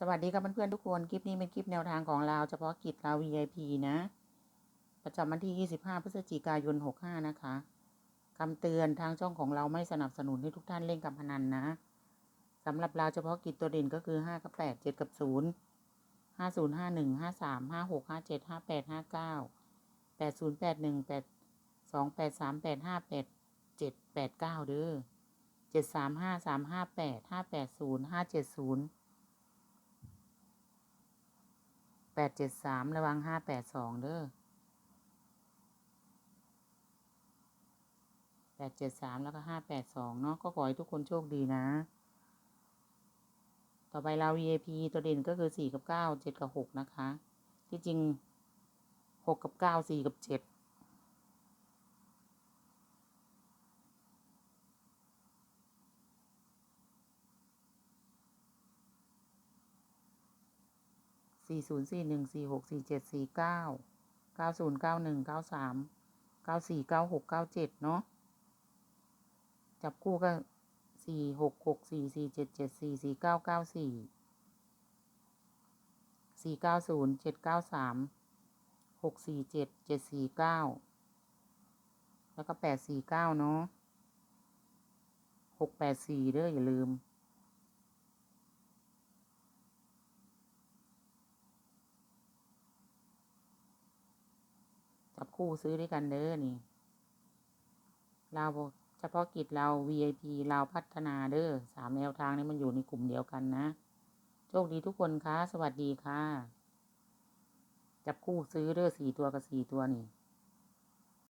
สวัสดีครับเพื่อนๆทุกคน คลิปนี้เป็นคลิปแนวทางของเราเฉพาะกิจเรา VIP นะ ประจำวันที่ 25 พฤศจิกายน 65 นะคะคำเตือนทางช่องของเราไม่สนับสนุนให้ทุกท่านเล่นการพนันนะสำหรับเราเฉพาะกิจตัวเด่นก็คือ 5 กับ 8 7 กับ 0 50 51 53 56 57 58 59 80 81 82 83 85 87 89เด้อ735 358 580 570 แปดเจ็ดสามระวังห้าแปดสองเด้อแปดเจ็ดสามแล้วก็ห้าแปดสองเนาะก็ขอให้ทุกคนโชคดีนะ ต่อไปเรา VIP ตัวเด่นก็คือสี่กับเก้าเจ็ดกับหกนะคะ ที่จริงหกกับเก้าสี่กับเจ็ด สี่ศูนย์สี่หนึ่งสี่หกสี่เจ็ดสี่เก้าเก้าศูนย์เก้าหนึ่งเก้าสามเก้าสี่เก้าหกเก้าเจ็ดเนาะจับคู่ก็สี่หกหกสี่สี่เจ็ดเจ็ดสี่สี่เก้าเก้าสี่สี่เก้าศูนย์เจ็ดเก้าสามหกสี่เจ็ดเจ็ดสี่เก้าแล้วก็แปดสี่เก้าเนาะหกแปดสี่เด้ออย่าลืม จับคู่ซื้อด้วยกันเด้อนี่เราเฉพาะกิจเรา VIP เราพัฒนาเด้อสามแนวทางนี้มันอยู่ในกลุ่มเดียวกันนะ โชคดีทุกคนคะสวัสดีค่ะ จับคู่ซื้อเด้อสี่ตัวกับสี่ตัวนี่